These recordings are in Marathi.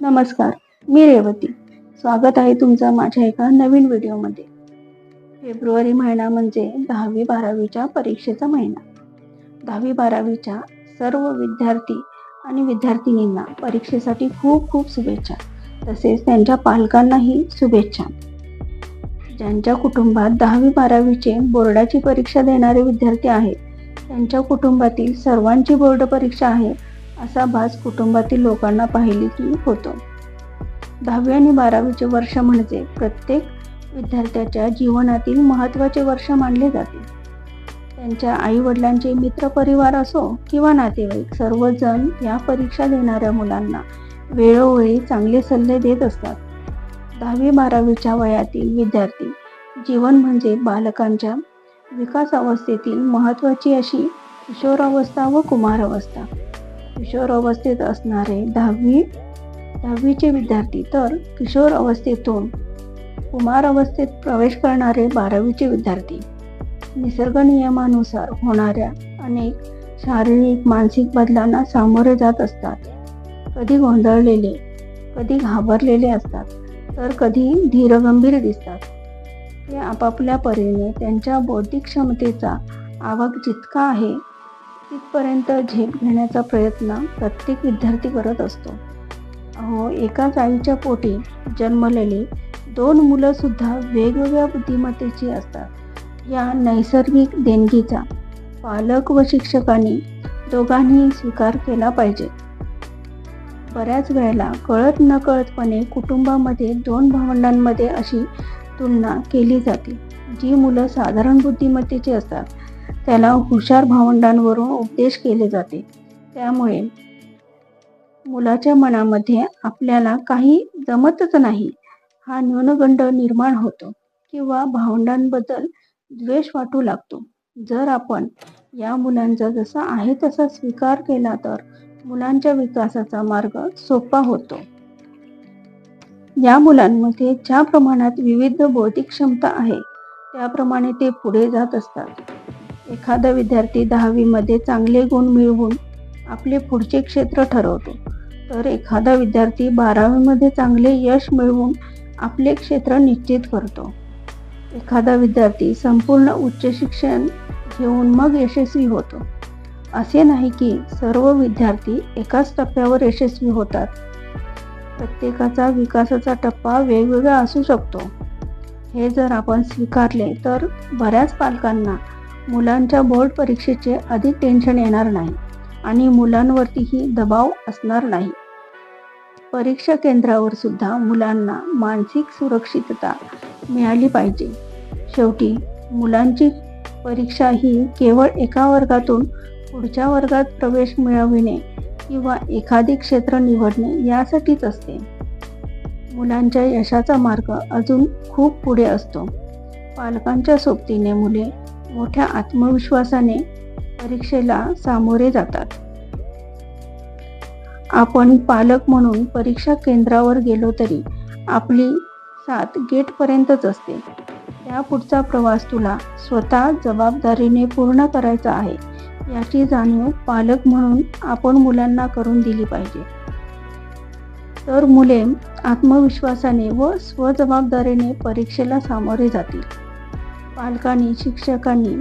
नमस्कार मी रेवती. स्वागत आहे तुमचं माझ्या एका नवीन व्हिडिओमध्ये. फेब्रुवारी महिना म्हणजे दहावी बारावीच्या परीक्षेचा महिना. दहावी बारावीच्या सर्व विद्यार्थी आणि विद्यार्थिनींना परीक्षेसाठी खूप खूप शुभेच्छा तसेच त्यांच्या पालकांनाही शुभेच्छा. ज्यांच्या कुटुंबात दहावी बारावीचे बोर्डाची परीक्षा देणारे विद्यार्थी आहेत त्यांच्या कुटुंबातील सर्वांची बोर्ड परीक्षा आहे असा भास कुटुंबातील लोकांना पाहिली की होतो. दहावी आणि बारावीचे वर्ष म्हणजे प्रत्येक विद्यार्थ्याच्या जीवनातील महत्त्वाचे वर्ष मानले जाते. त्यांच्या आईवडिलांचे मित्रपरिवार असो किंवा नातेवाईक सर्वजण या परीक्षा देणाऱ्या मुलांना वेळोवेळी चांगले सल्ले देत असतात. दहावी बारावीच्या वयातील विद्यार्थी जीवन म्हणजे बालकांच्या विकास अवस्थेतील महत्त्वाची अशी किशोरावस्था व कुमारावस्था. किशोर अवस्थेत असणारे दहावी दहावीचे विद्यार्थी तर किशोर अवस्थेतून कुमार अवस्थेत प्रवेश करणारे बारावीचे विद्यार्थी. निसर्ग नियमानुसार होणाऱ्या अनेक शारीरिक मानसिक बदलांना सामोरे जात असतात. कधी गोंधळलेले कधी घाबरलेले असतात तर कधी धीरगंभीर दिसतात. ते आपापल्या परीने त्यांच्या बौद्धिक क्षमतेचा आवक जितका आहे तिथपर्यंत झेप घेण्याचा प्रयत्न प्रत्येक विद्यार्थी करत असतो. अहो एकाच आईच्या पोटी जन्मलेली दोन मुलंसुद्धा वेगवेगळ्या बुद्धिमत्तेची असतात. या नैसर्गिक देणगीचा पालक व शिक्षकांनी दोघांनी स्वीकार केला पाहिजे. बऱ्याच वेळेला कळत नकळतपणे कुटुंबामध्ये दोन भावंडांमध्ये अशी तुलना केली जाते. जी मुलं साधारण बुद्धिमत्तेची असतात त्याला हुशार भावंडांवरून उपदेश केले जाते. त्यामुळे मुलाच्या मनामध्ये आपल्याला काही जमतच नाही. हा न्यूनगंड निर्माण होतो किंवा भावंडांबद्दल द्वेष वाटू लागतो. जर आपण या मुलांचा जसा आहे तसा स्वीकार केला तर मुलांच्या विकासाचा मार्ग सोपा होतो. या मुलांमध्ये ज्या प्रमाणात विविध बौद्धिक क्षमता आहे त्याप्रमाणे ते पुढे जात असतात. एखादा विद्यार्थी दहावीमध्ये चांगले गुण मिळवून आपले पुढचे क्षेत्र ठरवतो. तर एखादा विद्यार्थी बारावीमध्ये चांगले यश मिळवून आपले क्षेत्र निश्चित करतो. एखादा विद्यार्थी संपूर्ण उच्च शिक्षण घेऊन मग यशस्वी होतो. असे नाही की सर्व विद्यार्थी एकाच टप्प्यावर यशस्वी होतात. प्रत्येकाचा विकासाचा टप्पा वेगवेगळा असू शकतो. हे जर आपण स्वीकारले तर बऱ्याच पालकांना मुलांच्या बोर्ड परीक्षेचे अधिक टेन्शन येणार नाही आणि मुलांवरतीही दबाव असणार नाही. परीक्षा केंद्रावर सुद्धा मुलांना मानसिक सुरक्षितता मिळाली पाहिजे. शेवटी मुलांची परीक्षा ही केवळ एका वर्गातून पुढच्या वर्गात प्रवेश मिळविणे किंवा एखादे क्षेत्र निवडणे यासाठीच असते. मुलांच्या यशाचा मार्ग अजून खूप पुढे असतो. पालकांच्या सोबतीने मुले मोठ्या आत्मविश्वासाने परीक्षेला सामोरे जातात. आपण पालक म्हणून परीक्षा केंद्रावर गेलो तरी आपली साथ गेटपर्यंतच असते. त्या पुढचा प्रवास तुला स्वतः जबाबदारीने पूर्ण करायचा आहे. याची जाणीव पालक म्हणून आपण मुलांना करून दिली पाहिजे. तर मुले आत्मविश्वासाने व स्वजबाबदारीने परीक्षेला सामोरे जातील. पालकांनी शिक्षकांनी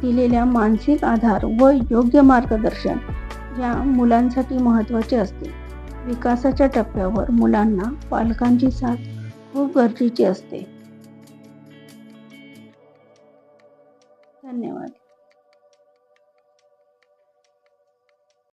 दिलेल्या मानसिक आधार व योग्य मार्गदर्शन या मुलांसाठी महत्त्वाचे असते. विकासाच्या टप्प्यावर मुलांना पालकांची साथ खूप गरजेची असते. धन्यवाद.